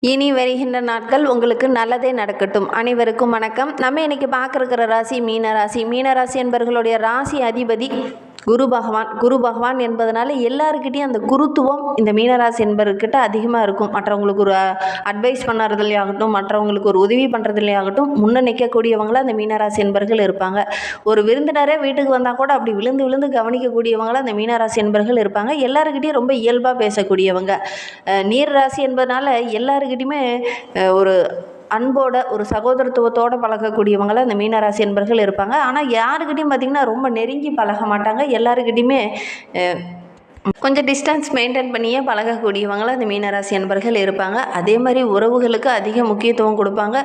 இனி வருகின்ற நாட்கள் உங்களுக்கு நல்லதே நடக்கட்டும். அனைவருக்கும் வணக்கம். நம்ம இன்னைக்கு பார்க்குற ராசி மீன ராசி மீன ராசி என்பவர்களுடைய ராசி அதிபதி குரு பகவான் குரு பகவான் என்பதனால எல்லாருக்கிட்டையும் அந்த குருத்துவம் இந்த மீனராசி என்பவர்கிட்ட அதிகமாக இருக்கும். மற்றவங்களுக்கு ஒரு அட்வைஸ் பண்ணுறதுலையாகட்டும் மற்றவங்களுக்கு ஒரு உதவி பண்ணுறதுலையாகட்டும் முன்ன நிற்கக்கூடியவங்களாக அந்த மீனராசி என்பர்கள் இருப்பாங்க. ஒரு விருந்தினரே வீட்டுக்கு வந்தால் கூட அப்படி விழுந்து விழுந்து கவனிக்கக்கூடியவங்களாக அந்த மீனராசி என்பவர்கள் இருப்பாங்க. எல்லாருக்கிட்டையும் ரொம்ப இயல்பாக பேசக்கூடியவங்க. நீர் ராசி என்பதனால எல்லாருக்கிட்டையுமே ஒரு அன்போட ஒரு சகோதரத்துவத்தோட பழகக்கூடியவங்கள இந்த மீனராசி என்பர்கள் இருப்பாங்க. ஆனால் யாருக்கிட்டையும் பார்த்திங்கன்னா ரொம்ப நெருங்கி பழக மாட்டாங்க. எல்லாருக்கிட்டையுமே கொஞ்சம் டிஸ்டன்ஸ் மெயின்டைன் பண்ணியே பழகக்கூடியவங்களும் அந்த மீனராசி என்பர்கள் இருப்பாங்க. அதே மாதிரி உறவுகளுக்கு அதிக முக்கியத்துவம் கொடுப்பாங்க.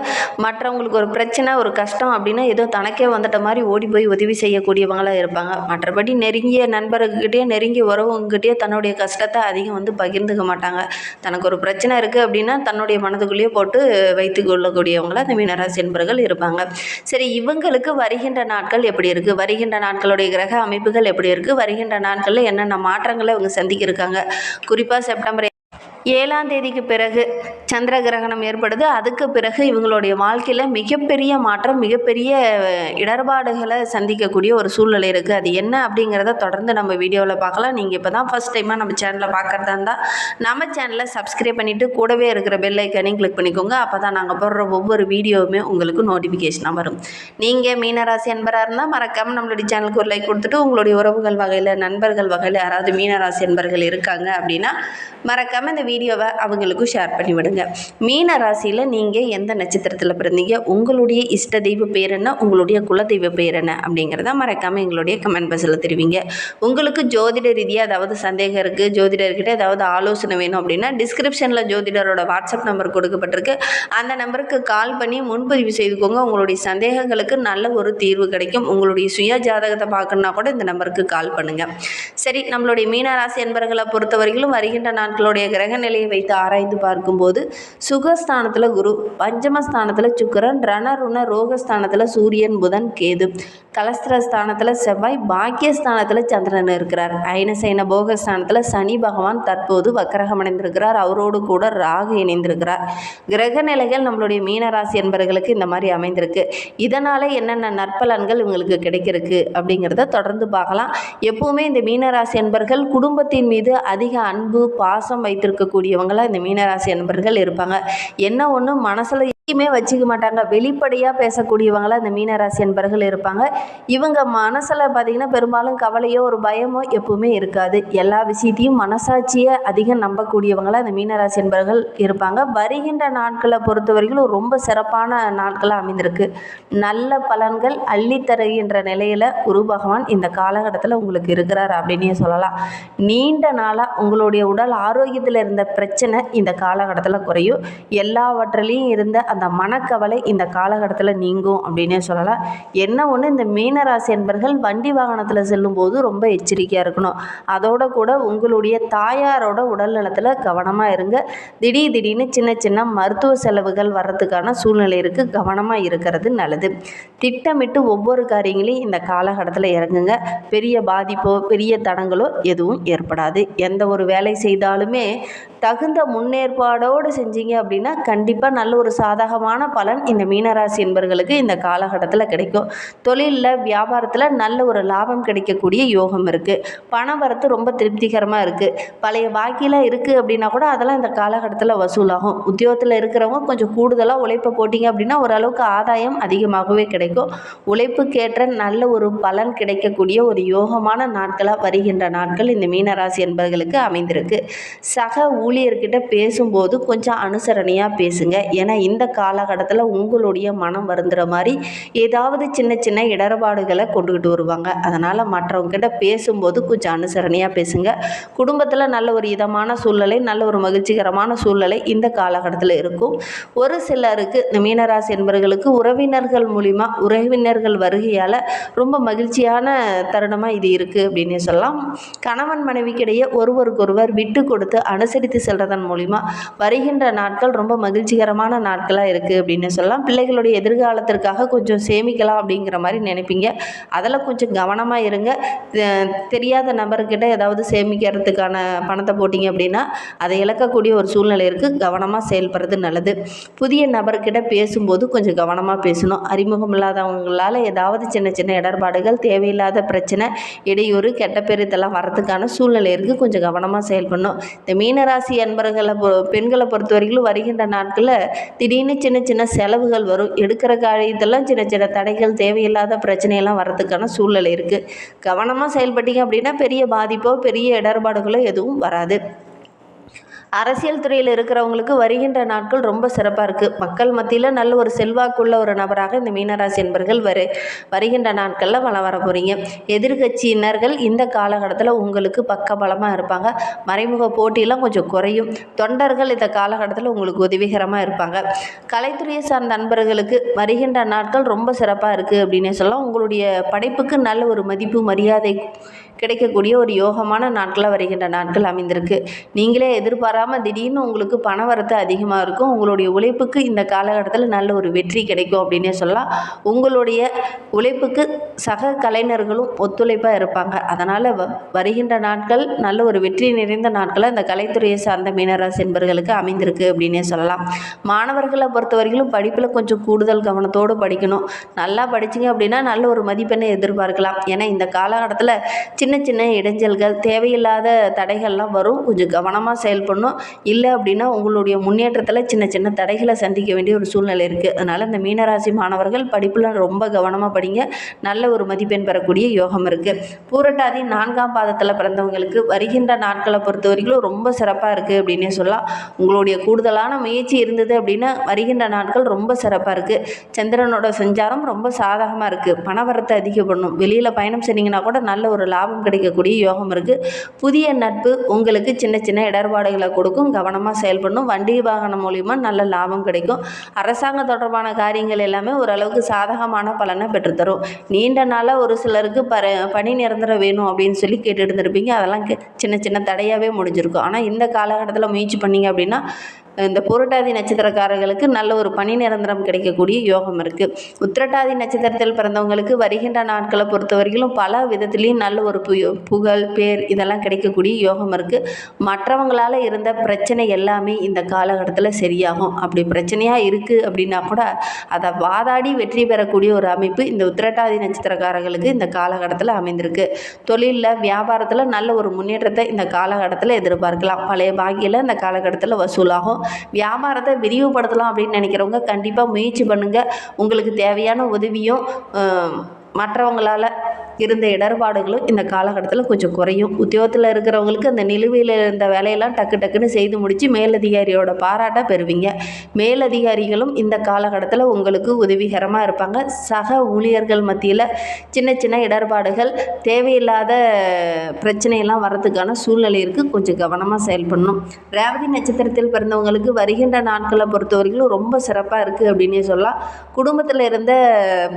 மற்றவங்களுக்கு ஒரு பிரச்சனை ஒரு கஷ்டம் அப்படின்னா ஏதோ தனக்கே வந்துட்ட மாதிரி ஓடி போய் உதவி செய்யக்கூடியவங்களாக இருப்பாங்க. மற்றபடி நெருங்கிய நண்பர்கிட்டயே நெருங்கிய உறவுங்கிட்டயே தன்னுடைய கஷ்டத்தை அதிகம் வந்து பகிர்ந்துக்க மாட்டாங்க. தனக்கு ஒரு பிரச்சனை இருக்குது அப்படின்னா தன்னுடைய மனதுக்குள்ளேயே போட்டு வைத்து கொள்ளக்கூடியவங்களாக அந்த மீனராசி என்பர்கள் இருப்பாங்க. சரி இவங்களுக்கு வருகின்ற நாட்கள் எப்படி இருக்குது வருகின்ற நாட்களுடைய கிரக அமைப்புகள் எப்படி இருக்குது வருகின்ற நாட்களில் என்னென்ன மாற்றங்கள் இவங்க சந்திக்க இருக்காங்க. குறிப்பாக செப்டம்பர் ஏழாம் தேதிக்கு பிறகு சந்திர கிரகணம் ஏற்படுது. அதுக்கு பிறகு இவங்களுடைய வாழ்க்கையில் மிகப்பெரிய மாற்றம் மிகப்பெரிய இடர்பாடுகளை சந்திக்கக்கூடிய ஒரு சூழ்நிலை இருக்குது அது என்ன அப்படிங்கிறத தொடர்ந்து நம்ம வீடியோவில் பார்க்கலாம். நீங்கள் இப்போ தான் ஃபஸ்ட் டைமாக நம்ம சேனலில் பார்க்குறதா இருந்தால் நம்ம சேனலை சப்ஸ்கிரைப் பண்ணிவிட்டு கூடவே இருக்கிற பெல் ஐக்கனையும் கிளிக் பண்ணிக்கோங்க. அப்போ தான் நாங்கள் போடுற ஒவ்வொரு வீடியோவுமே உங்களுக்கு நோட்டிஃபிகேஷனாக வரும். நீங்கள் மீனராசி என்பராக இருந்தால் மறக்காமல் நம்மளுடைய சேனலுக்கு ஒரு லைக் கொடுத்துட்டு உங்களுடைய உறவுகள் வகையில் நண்பர்கள் வகையில் யாராவது மீனராசி என்பர்கள் இருக்காங்க அப்படின்னா மறக்காமல் இந்த வீடியோவை அவங்களுக்கும் ஷேர் பண்ணி விடுங்க மீன ராசியில் நீங்கள் எந்த நட்சத்திரத்தில் பிறந்தீங்க? உங்களுடைய இஷ்ட தெய்வ பேர் என்ன? உங்களுடைய குலதெய்வ பேர் என்ன? அப்படிங்கிறத மறக்காமல் எங்களுடைய கமெண்ட் பாக்ஸில் தெரிவிங்க. உங்களுக்கு ஜோதிட ரீதியாக ஏதாவது சந்தேகம் இருக்குது ஜோதிடர்கிட்ட ஏதாவது ஆலோசனை வேணும் அப்படின்னா டிஸ்கிரிப்ஷனில் ஜோதிடரோட வாட்ஸ்அப் நம்பர் கொடுக்கப்பட்டிருக்கு. அந்த நம்பருக்கு கால் பண்ணி முன்பதிவு செய்துக்கோங்க. உங்களுடைய சந்தேகங்களுக்கு நல்ல ஒரு தீர்வு கிடைக்கும். உங்களுடைய சுய ஜாதகத்தை பார்க்கணுன்னா கூட இந்த நம்பருக்கு கால் பண்ணுங்கள் சரி நம்மளுடைய மீனராசி என்பர்களை பொறுத்தவரையிலும் வருகின்ற நாட்களுடைய கிரக நிலையை வைத்து ஆராய்ந்து பார்க்கும்போது சுகஸ்தானத்தில் குரு பஞ்சமஸ்தானத்தில் சுக்கரன் ரணருண ரோகஸ்தானத்தில் சூரியன் புதன் கேது. கலஸ்திரஸ்தானத்தில் செவ்வாய் பாக்கியஸ்தானத்தில் சந்திரன் இருக்கிறார். அயனசைன போகஸ்தானத்தில் சனி பகவான் தற்போது வக்கரகம் அடைந்திருக்கிறார். அவரோடு கூட ராகு இணைந்திருக்கிறார். கிரக நிலைகள் நம்மளுடைய மீனராசி என்பவர்களுக்கு இந்த மாதிரி அமைந்திருக்கு. இதனால் என்னென்ன நற்பலன்கள் இவங்களுக்கு கிடைக்கிறதுக்கு அப்படிங்கிறத தொடர்ந்து பார்க்கலாம். எப்பவுமே இந்த மீனராசி என்பர்கள் குடும்பத்தின் மீது அதிக அன்பு பாசம் வைத்திருக்க இருக்கக்கூடியவங்களாக இந்த மீனராசி என்பர்கள் இருப்பாங்க. என்ன ஒன்று மனசில் எதையுமே வச்சுக்க மாட்டாங்க. வெளிப்படையாக பேசக்கூடியவங்களாக இந்த மீனராசி என்பர்கள் இருப்பாங்க. இவங்க மனசில் பார்த்திங்கன்னா பெரும்பாலும் கவலையோ ஒரு பயமோ எப்பவுமே இருக்காது. எல்லா விஷயத்தையும் மனசாட்சியை அதிகம் நம்பக்கூடியவங்களாக இந்த மீனராசி என்பர்கள் இருப்பாங்க. வருகின்ற நாட்களை பொறுத்த வரைக்கும் ரொம்ப சிறப்பான நாட்களாக அமைந்திருக்கு. நல்ல பலன்கள் அள்ளித்தருகின்ற நிலையில் குரு பகவான் இந்த காலகட்டத்தில் உங்களுக்கு இருக்கிறார் அப்படின்னே சொல்லலாம். நீண்ட நாளாக உங்களுடைய உடல் ஆரோக்கியத்தில் இருந்த பிரச்சனை இந்த காலகட்டத்தில் குறையும். எல்லாவற்றிலையும் இருந்த அந்த மனக்கவலை இந்த காலகட்டத்தில் நீங்கும் அப்படின்னே சொல்லலாம். என்ன ஒன்று இந்த மீனராசி என்பர்கள் வண்டி வாகனத்தில் செல்லும்போது ரொம்ப எச்சரிக்கையாக இருக்கணும். அதோட கூட உங்களுடைய தாயாரோட உடல் நலத்தில் கவனமாக இருங்க. திடீர் திடீர்னு சின்ன சின்ன மருத்துவ செலவுகள் வர்றதுக்கான சூழ்நிலை இருக்குது கவனமாக இருக்கிறது நல்லது. திட்டமிட்டு ஒவ்வொரு காரியங்களையும் இந்த காலகட்டத்தில் இறங்குங்க. பெரிய பாதிப்போ பெரிய தடங்களோ எதுவும் ஏற்படாது. எந்த ஒரு வேலை செய்தாலுமே தகுந்த முன்னேற்பாடோடு செஞ்சீங்க அப்படின்னா கண்டிப்பாக நல்ல ஒரு சாதகமான பலன் இந்த மீனராசி என்பர்களுக்கு இந்த காலகட்டத்தில் கிடைக்கும். தொழிலில் வியாபாரத்தில் நல்ல ஒரு லாபம் கிடைக்கக்கூடிய யோகம் இருக்குது பண வரத்து ரொம்ப திருப்திகரமாக இருக்குது பழைய பாக்கியெலாம் இருக்குது அப்படின்னா கூட அதெல்லாம் இந்த காலகட்டத்தில் வசூலாகும். உத்தியோகத்தில் இருக்கிறவங்க கொஞ்சம் கூடுதலாக உழைப்பை போட்டிங்க அப்படின்னா ஓரளவுக்கு ஆதாயம் அதிகமாகவே கிடைக்கும். உழைப்புக்கேற்ற நல்ல ஒரு பலன் கிடைக்கக்கூடிய ஒரு யோகமான நாட்களாக வருகின்ற நாட்கள் இந்த மீனராசி என்பவர்களுக்கு அமைந்திருக்கு. சக ஊழியர்கிட்ட பேசும்போது கொஞ்சம் அனுசரணையாக பேசுங்க. ஏன்னா இந்த காலகட்டத்தில் உங்களுடைய மனம் வருந்துற மாதிரி ஏதாவது சின்ன சின்ன இடர்பாடுகளை கொண்டுக்கிட்டு வருவாங்க. அதனால் மற்றவங்ககிட்ட பேசும்போது கொஞ்சம் அனுசரணையாக பேசுங்க. குடும்பத்தில் நல்ல ஒரு இதமான சூழ்நிலை நல்ல ஒரு மகிழ்ச்சிகரமான சூழ்நிலை இந்த காலகட்டத்தில் இருக்கும். ஒரு சிலருக்கு இந்த மீனராசி என்பவர்களுக்கு உறவினர்கள் மூலிமா உறவினர்கள் வருகையால் ரொம்ப மகிழ்ச்சியான தருணமாக இது இருக்குது அப்படின்னே சொல்லலாம். கணவன் மனைவிக்கிடையே ஒருவருக்கொருவர் விட்டு கொடுத்து அனுசரித்து செல்றதன் மூலிமா வருகின்ற நாட்கள் ரொம்ப மகிழ்ச்சிகரமான நாட்களாக இருக்குது அப்படின்னு சொல்லலாம். பிள்ளைகளுடைய எதிர்காலத்திற்காக கொஞ்சம் சேமிக்கலாம் அப்படிங்கிற மாதிரி நினைப்பீங்க. அதில் கொஞ்சம் கவனமாக இருங்க. தெரியாத நபர்கிட்ட ஏதாவது சேமிக்கிறதுக்கான பணத்தை போட்டிங்க அப்படின்னா அதை இழக்கக்கூடிய ஒரு சூழ்நிலை இருக்குது கவனமாக செயல்படுறது நல்லது. புதிய நபர்கிட்ட பேசும்போது கொஞ்சம் கவனமாக பேசணும். அறிமுகம் இல்லாதவங்களால் ஏதாவது சின்ன சின்ன இடர்பாடுகள் தேவையில்லாத பிரச்சனை இடையூறு கெட்ட பேர் இதெல்லாம் வரதுக்கான சூழ்நிலை இருக்குது கொஞ்சம் கவனமாக செயல்படணும். இந்த மீனராசி அன்பர்களை பொ பெண்களை பொறுத்த வரைக்கும் வருகின்ற நாட்களில் திடீர்னு சின்ன சின்ன செலவுகள் வரும். எடுக்கிற காரியத்தெல்லாம் சின்ன சின்ன தடைகள் தேவையில்லாத பிரச்சனையெல்லாம் வரதுக்கான சூழ்நிலை இருக்குது கவனமாக செயல்பட்டீங்க அப்படின்னா பெரிய பாதிப்போ பெரிய இடர்பாடுகளோ எதுவும் வராது. அரசியல் துறையில் இருக்கிறவங்களுக்கு வருகின்ற நாட்கள் ரொம்ப சிறப்பாக இருக்குது மக்கள் மத்தியில் நல்ல ஒரு செல்வாக்குள்ள ஒரு நபராக இந்த மீனராசி என்பர்கள் வரு வருகின்ற நாட்களில் வளம் வர போகிறீங்க எதிர்கட்சியினர்கள் இந்த காலகட்டத்தில் உங்களுக்கு பக்கபலமாக இருப்பாங்க. மறைமுக போட்டியெல்லாம் கொஞ்சம் குறையும். தொண்டர்கள் இந்த காலகட்டத்தில் உங்களுக்கு உதவிகரமாக இருப்பாங்க. கலைத்துறையை சார்ந்த நண்பர்களுக்கு வருகின்ற நாட்கள் ரொம்ப சிறப்பாக இருக்குது அப்படின்னே சொல்லலாம். உங்களுடைய படைப்புக்கு நல்ல ஒரு மதிப்பு மரியாதை கிடைக்கக்கூடிய ஒரு யோகமான நாட்களாக வருகின்ற நாட்கள் அமைந்திருக்கு. நீங்களே எதிர்பாரா எதிர்பாராமல் திடீர்னு உங்களுக்கு பண வரத்து அதிகமாக இருக்கும். உங்களுடைய உழைப்புக்கு இந்த காலகட்டத்தில் நல்ல ஒரு வெற்றி கிடைக்கும் அப்படின்னே சொல்லலாம். உங்களுடைய உழைப்புக்கு சக கலைஞர்களும் ஒத்துழைப்பாக இருப்பாங்க. அதனால் வ வருகின்ற நாட்கள் நல்ல ஒரு வெற்றி நிறைந்த நாட்களாக இந்த கலைத்துறையை சார்ந்த மீனராசி என்பர்களுக்கு அமைந்திருக்கு அப்படின்னே சொல்லலாம். மாணவர்களை பொறுத்த வரைக்கும் படிப்பில் கொஞ்சம் கூடுதல் கவனத்தோடு படிக்கணும். நல்லா படிச்சிங்க அப்படின்னா நல்ல ஒரு மதிப்பெண்ணை எதிர்பார்க்கலாம். ஏன்னா இந்த காலகட்டத்தில் சின்ன சின்ன இடைஞ்சல்கள் தேவையில்லாத தடைகள்லாம் வரும். கொஞ்சம் கவனமாக செயல்படணும். இல்லை அப்படின்னா உங்களுடைய முன்னேற்றத்தில் சின்ன சின்ன தடைகளை சந்திக்க வேண்டிய ஒரு சூழ்நிலை இருக்குது அதனால் இந்த மீனராசி மாணவர்கள் படிப்பில் ரொம்ப கவனமாக படிங்க. நல்ல ஒரு மதிப்பெண் பெறக்கூடிய யோகம் இருக்குது பூரட்டாதி நான்காம் பாதத்தில் பிறந்தவங்களுக்கு வருகின்ற நாட்களை பொறுத்த வரைக்கும் ரொம்ப சிறப்பாக இருக்குது அப்படின்னே சொல்லலாம். உங்களுடைய கூடுதலான முயற்சி இருந்தது அப்படின்னா வருகின்ற நாட்கள் ரொம்ப சிறப்பாக இருக்குது சந்திரனோட சஞ்சாரம் ரொம்ப சாதகமாக இருக்குது பணவரத்தை அதிகப்படணும். வெளியில் பயணம் செஞ்சீங்கன்னா கூட நல்ல ஒரு லாபம் கிடைக்கக்கூடிய யோகம் இருக்குது புதிய நட்பு உங்களுக்கு சின்ன சின்ன இடர்பாடுகளை கொடுக்கும் கவனமாக செயல்படணும் வண்டி வாகனம் மூலிமா நல்ல லாபம் கிடைக்கும். அரசாங்கம் தொடர்பான காரியங்கள் எல்லாமே ஓரளவுக்கு சாதகமான பலனை பெற்றுத்தரும். நீண்ட நாளாக ஒரு சிலருக்கு ப பணி நிரந்தரம் வேணும் அப்படின்னு சொல்லி கேட்டுட்டு இருந்திருப்பீங்க. அதெல்லாம் சின்ன சின்ன தடையாகவே முடிஞ்சிருக்கும். ஆனால் இந்த காலகட்டத்தில் முயற்சி பண்ணீங்க அப்படின்னா இந்த புரட்டாதி நட்சத்திரக்காரர்களுக்கு நல்ல ஒரு பணி நிரந்தரம் கிடைக்கக்கூடிய யோகம் இருக்குது உத்திரட்டாதி நட்சத்திரத்தில் பிறந்தவங்களுக்கு வருகின்ற நாட்களை பொறுத்த வரைக்கும் பல விதத்துலேயும் நல்ல ஒரு பு- புகழ் பேர் இதெல்லாம் கிடைக்கக்கூடிய யோகம் இருக்குது மற்றவங்களால் இருந்த பிரச்சனை எல்லாமே இந்த காலகட்டத்தில் சரியாகும். அப்படி பிரச்சனையாக இருக்குது அப்படின்னா கூட அதை வாதாடி வெற்றி பெறக்கூடிய ஒரு அமைப்பு இந்த உத்திரட்டாதி நட்சத்திரக்காரர்களுக்கு இந்த காலகட்டத்தில் அமைந்திருக்கு. தொழிலில் வியாபாரத்தில் நல்ல ஒரு முன்னேற்றத்தை இந்த காலகட்டத்தில் எதிர்பார்க்கலாம். பழைய பாக்கியில் இந்த காலகட்டத்தில் வசூலாகும். வியாபாரத்தை விரிவுபடுத்தலாம் அப்படின்னு நினைக்கிறவங்க கண்டிப்பாக முயற்சி பண்ணுங்கள் உங்களுக்கு தேவையான உதவியும் மற்றவங்களால் இருந்த இடர்பாடுகளும் இந்த காலகட்டத்தில் கொஞ்சம் குறையும். உத்தியோகத்தில் இருக்கிறவங்களுக்கு அந்த நிலுவையில் இருந்த வேலையெல்லாம் டக்கு டக்குன்னு செய்து முடித்து மேலதிகாரியோட பாராட்டை பெறுவீங்க. மேலதிகாரிகளும் இந்த காலகட்டத்தில் உங்களுக்கு உதவிகரமாக இருப்பாங்க. சக ஊழியர்கள் மத்தியில் சின்ன சின்ன இடர்பாடுகள் தேவையில்லாத பிரச்சனையெல்லாம் வரதுக்கான சூழ்நிலை இருக்குது கொஞ்சம் கவனமாக செயல்படணும் ரேவதி நட்சத்திரத்தில் பிறந்தவங்களுக்கு வருகின்ற நாட்களை பொறுத்த வரைக்கும் ரொம்ப சிறப்பாக இருக்குது அப்படின்னே சொல்லலாம். குடும்பத்தில் இருந்த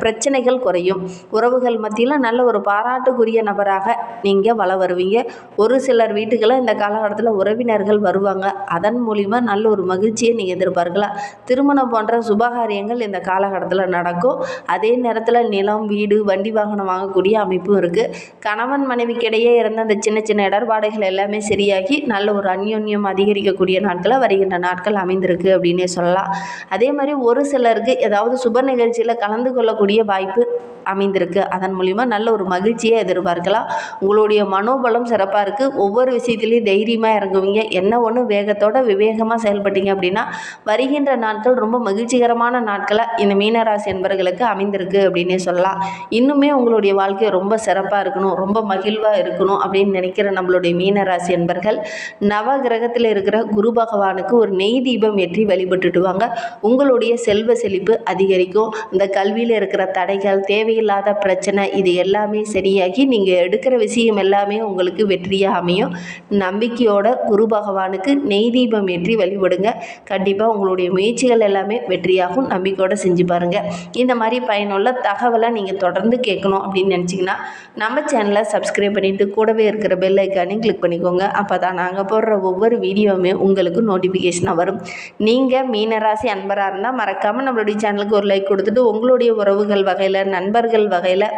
பிரச்சனைகள் குறையும். உறவுகள் மத்தியில் நல்ல ஒரு ஒரு பாராட்டுக்குரிய நபராக நீங்கள் வள வருவீங்க. ஒரு சிலர் வீட்டுக்கெல்லாம் இந்த காலகட்டத்தில் உறவினர்கள் வருவாங்க. அதன் மூலிமா நல்ல ஒரு மகிழ்ச்சியை நீங்கள் எதிர்பார்க்கலாம். திருமணம் போன்ற சுபகாரியங்கள் இந்த காலகட்டத்தில் நடக்கும். அதே நேரத்தில் நிலம் வீடு வண்டி வாகனம் வாங்கக்கூடிய அமைப்பும் இருக்குது கணவன் மனைவிக்கிடையே இருந்த அந்த சின்ன சின்ன இடர்பாடுகள் எல்லாமே சரியாகி நல்ல ஒரு அந்யோன்யம் அதிகரிக்கக்கூடிய நாட்களை வருகின்ற நாட்கள் அமைந்திருக்கு அப்படின்னே சொல்லலாம். அதே மாதிரி ஒரு சிலருக்கு ஏதாவது சுப நிகழ்ச்சியில் கலந்து கொள்ளக்கூடிய வாய்ப்பு அமைந்திருக்கு. அதன் மூலிமா நல்ல ஒரு மகிழ்ச்சியை எதிர்பார்க்கலாம். உங்களுடைய மனோபலம் சிறப்பாக இருக்குது ஒவ்வொரு விஷயத்துலையும் தைரியமாக இறங்குவீங்க. என்ன ஒன்று வேகத்தோட விவேகமாக செயல்பட்டீங்க அப்படின்னா வருகின்ற நாட்கள் ரொம்ப மகிழ்ச்சிகரமான நாட்களாக இந்த மீனராசி என்பர்களுக்கு அமைந்திருக்கு அப்படின்னே சொல்லலாம். இன்னுமே உங்களுடைய வாழ்க்கை ரொம்ப சிறப்பாக இருக்கணும் ரொம்ப மகிழ்வாக இருக்கணும் அப்படின்னு நினைக்கிற நம்மளுடைய மீனராசி என்பர்கள் நவ கிரகத்தில் இருக்கிற குரு பகவானுக்கு ஒரு நெய் தீபம் ஏற்றி வழிபட்டுட்டு வாங்க. உங்களுடைய செல்வ செழிப்பு அதிகரிக்கும். இந்த கல்வியில் இருக்கிற தடைகள் தேவையில்லாத பிரச்சனை இது எல்லாமே சரியாகி நீங்கள் எடுக்கிற விஷயம் எல்லாமே உங்களுக்கு வெற்றியாக அமையும். நம்பிக்கையோட குரு பகவானுக்கு நெய் தீபம் ஏற்றி வழிபடுங்க. கண்டிப்பாக உங்களுடைய முயற்சிகள் எல்லாமே வெற்றியாகும். நம்பிக்கையோடு செஞ்சு பாருங்கள் இந்த மாதிரி பயனுள்ள தகவலை நீங்கள் தொடர்ந்து கேட்கணும் அப்படின்னு நினச்சிங்கன்னா நம்ம சேனலை சப்ஸ்கிரைப் பண்ணிவிட்டு கூடவே இருக்கிற பெல் ஐக்கானையும் கிளிக் பண்ணிக்கோங்க. அப்போ தான் நாங்கள் போடுற ஒவ்வொரு வீடியோவுமே உங்களுக்கு நோட்டிஃபிகேஷனாக வரும். நீங்கள் மீனராசி அன்பராக இருந்தால் மறக்காமல் நம்மளுடைய சேனலுக்கு ஒரு லைக் கொடுத்துட்டு உங்களுடைய உறவுகள் வகையில் நண்பர்கள் வகையில்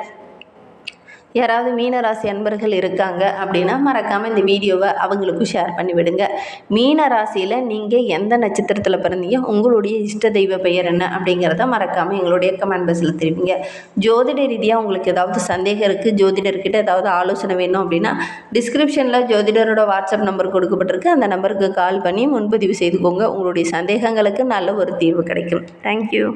யாராவது மீனராசி அன்பர்கள் இருக்காங்க அப்படின்னா மறக்காமல் இந்த வீடியோவை அவங்களுக்கும் ஷேர் பண்ணி விடுங்க மீன ராசியில் நீங்கள் எந்த நட்சத்திரத்தில் பிறந்தீங்க உங்களுடைய இஷ்ட தெய்வ பெயர் என்ன அப்படிங்கிறத மறக்காமல் எங்களுடைய கமெண்ட் பாக்ஸில் தெரிவிங்க. ஜோதிட ரீதியாக உங்களுக்கு ஏதாவது சந்தேகம் இருக்குது ஜோதிடர்கிட்ட ஏதாவது ஆலோசனை வேணும் அப்படின்னா டிஸ்கிரிப்ஷனில் ஜோதிடரோட வாட்ஸ்அப் நம்பர் கொடுக்கப்பட்டிருக்கு. அந்த நம்பருக்கு கால் பண்ணி முன்பதிவு செய்துக்கோங்க. உங்களுடைய சந்தேகங்களுக்கு நல்ல ஒரு தீர்வு கிடைக்கும். தேங்க்யூ